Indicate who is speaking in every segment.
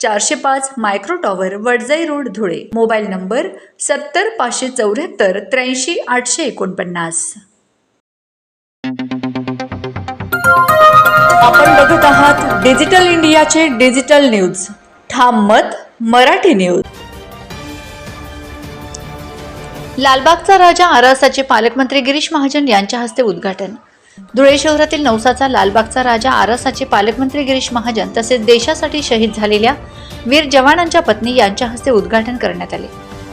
Speaker 1: चारशे पाच micro tower Wadjai road Dhule. Mobile number सत्तर पाचशे चौऱ्याहत्तर त्र्याऐंशी आठशे एकोणपन्नास. आपण बघत आहात डिजिटल इंडियाचे डिजिटल न्यूज. ठाम मत मराठी न्यूज. लालबागचा राजा आरासाचे पालकमंत्री गिरीश महाजन यांच्या हस्ते उद्घाटन. धुळे शहरातील नवसाचा लालबागचा राजा आरसाचे पालकमंत्री गिरीश महाजन तसेच देशासाठी शहीद झालेल्या वीर जवानांच्या पत्नी यांच्या हस्ते उद्घाटन करण्यात आले.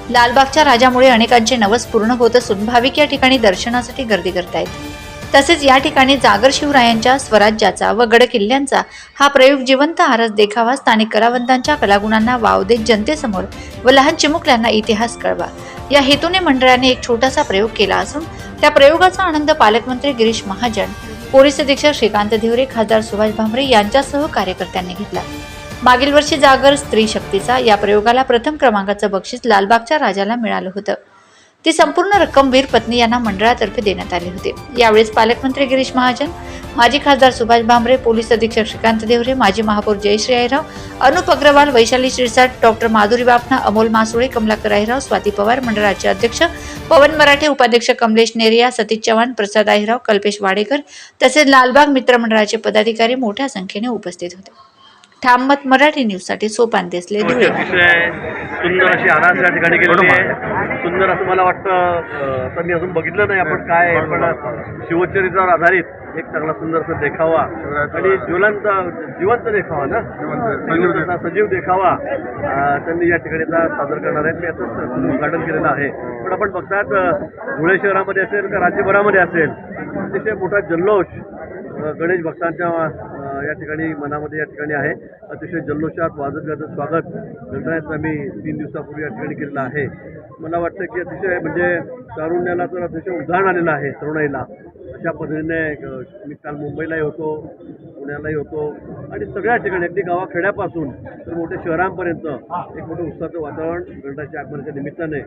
Speaker 1: लालबागच्या राजामुळे अनेकांचे नवस पूर्ण होत असून भाविक या ठिकाणी दर्शनासाठी गर्दी करतायत. तसेच या ठिकाणी जागर शिवरायांच्या स्वराज्याचा व गड किल्ल्यांचा हा प्रयोग जिवंत आरस देखावा स्थानिक कलावंतांच्या कलागुणांना वाव देत जनतेसमोर व लहान चिमुकल्यांना इतिहास कळवा. या हेतूने मंडळाने एक छोटासा प्रयोग केला असून त्या प्रयोगाचा आनंद पालकमंत्री गिरीश महाजन पोलीस अधीक्षक श्रीकांत धिवरे खासदार सुभाष भामरे यांच्यासह कार्यकर्त्यांनी घेतला. मागील वर्षी जागर स्त्री शक्तीचा या प्रयोगाला प्रथम क्रमांकाचं बक्षीस लालबागच्या राजाला मिळालं होतं. ती संपूर्ण रक्कम वीर पत्नी यांना मंडळातर्फे देण्यात आले होते. यावेळेस पालकमंत्री गिरीश महाजन माजी खासदार सुभाष भामरे पोलीस अधीक्षक श्रीकांत देवरे माजी महापौर जयश्री अहिराव अनुप अग्रवाल वैशाली शिरसाट डॉक्टर माधुरी बापना अमोल मासुळे कमलाकर अहिराव स्वाती पवार मंडळाचे अध्यक्ष पवन मराठे उपाध्यक्ष कमलेश नेरिया सतीश चव्हाण प्रसाद अहिराव कल्पेश वाडेकर तसेच लालबाग मित्रमंडळाचे पदाधिकारी मोठ्या संख्येने उपस्थित होते. ठाममत मराठी न्यूजसाठी सोपान देसले धुळे.
Speaker 2: अतिशय सुंदर अशी आरास या ठिकाणी केलेली आहे. सुंदर असं मला वाटतं आता मी अजून बघितलं नाही आपण काय पण शिवचरित्रावर आधारित एक चांगला सुंदर असा देखावा आणि ज्वलंत जिवंत देखावा ना? जिवंत. सजीव देखावा त्यांनी या ठिकाणी सादर करणार आहेत. मी याचं उद्घाटन केलेलं आहे. पण आपण बघतात धुळे शहरामध्ये असेल का राज्यभरामध्ये असेल अतिशय मोठा जल्लोष गणेश भक्तांच्या या ठिकाणी मनामध्ये या ठिकाणी आहे. अतिशय जल्लोषात वाजत गाजत स्वागत गणरायाचं आम्ही तीन दिवसापूर्वी या ठिकाणी केलेलं आहे. मला वाटतं की अतिशय म्हणजे तारुण्याला तर अतिशय उदाहरण आलेलं आहे तरुणाईला. अशा पद्धतीने मी काल मुंबईलाही होतो पुण्यालाही होतो आणि सगळ्या ठिकाणी अगदी गावाखेड्यापासून तर मोठ्या शहरांपर्यंत एक मोठं उत्साहाचं वातावरण गणरायाच्या आगमनाच्या निमित्ताने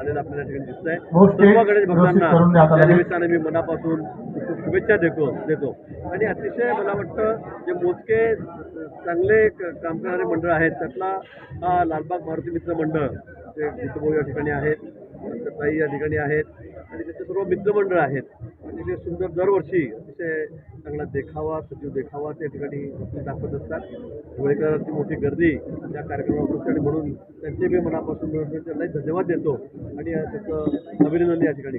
Speaker 2: आलेलं आपल्याला ठिकाणी दिसतंय. सर्व गणेश भक्तांना त्या. निमित्ताने मी मनापासून शुभेच्छा देतो देतो. आणि अतिशय मला वाटतं जे मोजके चांगले क- काम करणारे मंडळ आहेत त्यातला हा लालबाग मारुती मित्र मंडळ जे जितभाऊ या ठिकाणी आहेत ताई या ठिकाणी आहेत आणि त्याचे सर्व मित्रमंडळ आहेत. आणि ते सुंदर दरवर्षी अतिशय चांगला देखावा सजीव देखावा त्या ठिकाणी दाखवत असतात. धुळेकरांची मोठी गर्दी त्या कार्यक्रमावर आणि म्हणून त्यांचे मी मनापासून त्यांना धन्यवाद देतो आणि त्याचं अभिनंदन या ठिकाणी